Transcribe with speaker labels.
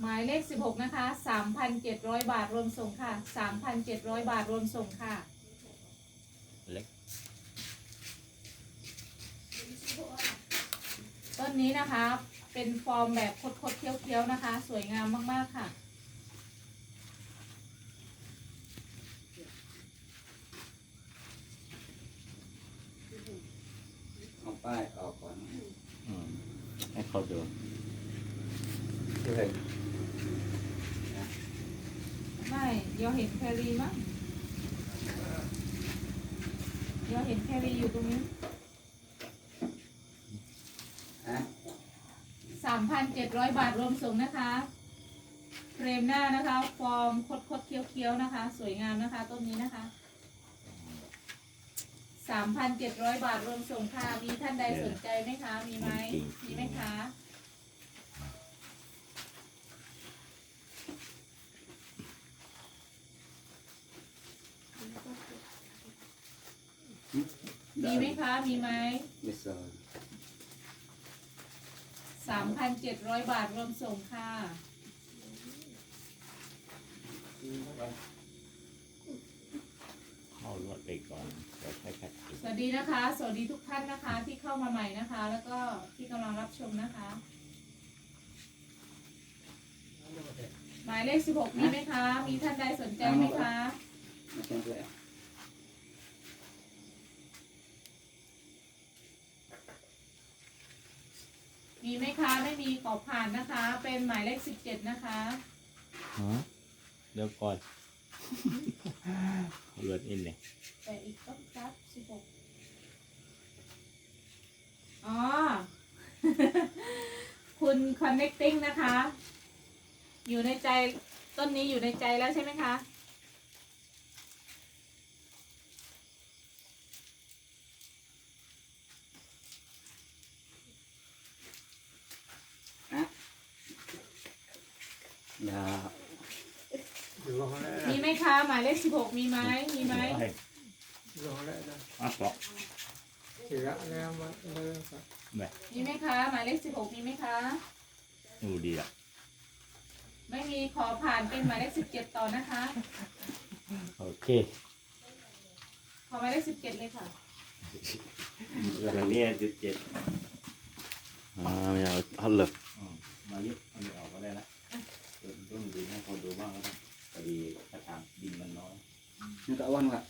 Speaker 1: หมายเลขสิบหกนะคะสามพันเจ็ดร้อยบาทรวมส่งค่ะสามพันเจ็ดร้อยบาทรวมส่งค่ะ
Speaker 2: เล็ก
Speaker 1: ต้นนี้นะคะ เป็นฟอร์มแบบคดๆเคี้ยวๆนะคะ สวยงามมากๆค่ะ
Speaker 3: เอาป้ายออกก่อน
Speaker 2: ให้เขาดู
Speaker 3: เพื่อน
Speaker 1: ไม่เดี๋ยวเห็นแครีมั้งเดี๋ยวเห็นแครีอยู่ตรงนี้
Speaker 3: ฮะ
Speaker 1: สามพันเจ็ดร้อยบาทรวมส่งนะคะเฟรมหน้านะคะ ฟอร์มคดๆเคี้ยวๆนะคะ สวยงามนะคะ ต้นนี้นะคะ สามพันเจ็ดร้อยบาทรวมส่งค่ะ มีท่านใดสนใจไหมคะ มีไหม มีไหมคะ มีไหมคะ มีไหม
Speaker 3: ไม่สน
Speaker 1: สามพันเจ็ดร้อยบาทรวมส่งค่ะ
Speaker 2: ข้ารวดไปก่อนเดี๋ยวค่อยคั ดอีก
Speaker 1: สวัสดีนะคะ สวัสดีทุกท่านนะคะที่เข้ามาใหม่นะคะ แล้วก็ที่กำลังรับชมนะคะ หมายเลขสิบหกมีไหมคะ มีท่านใดสนใจไหมคะ
Speaker 3: ไม่ใช่ด้วย
Speaker 1: มีไหมคะ ไม่มีขอผ่านนะคะ เป็นหมายเลขสิบเจ็ดนะคะ
Speaker 2: ฮะเดี๋ยวก่อนเขารวดอินเลย
Speaker 1: แต่อีกต้องครับสิบหก อ๋อ คุณ connecting นะคะ อยู่ในใจต้นนี้อยู่ในใจแล้วใช่ไหมคะ
Speaker 3: อย่า
Speaker 4: อยู่ห้องแรก
Speaker 1: มีไหมคะ หมายเลขสิบหกมีไหมมีไหม
Speaker 4: อยู่ห้องแรกนะ
Speaker 2: อะปอก
Speaker 4: เสียแล้วมาเลยครับ
Speaker 2: แบบ
Speaker 1: มีไหมคะ หมายเลขสิบหกมีไหมคะ
Speaker 2: ดูดีอะ
Speaker 1: ไม่มีขอผ่านเป็นหมายเลขสิบเจ็ดต่อนะคะ
Speaker 2: โอเค
Speaker 1: ขอหมายเลขสิบเจ็ดเลยค่ะ
Speaker 2: แล้วนี้จุดเจ็ด
Speaker 5: อ่าไม่เอาเอาเลย
Speaker 2: อืมมายึดอันนี้ออกก็ได้ละเดี๋ยวต้องดูให้เขาดูบ้างแล้วกันพอดีกระถางดินมันน้อย
Speaker 3: นี่ก็อ้วนว่ะ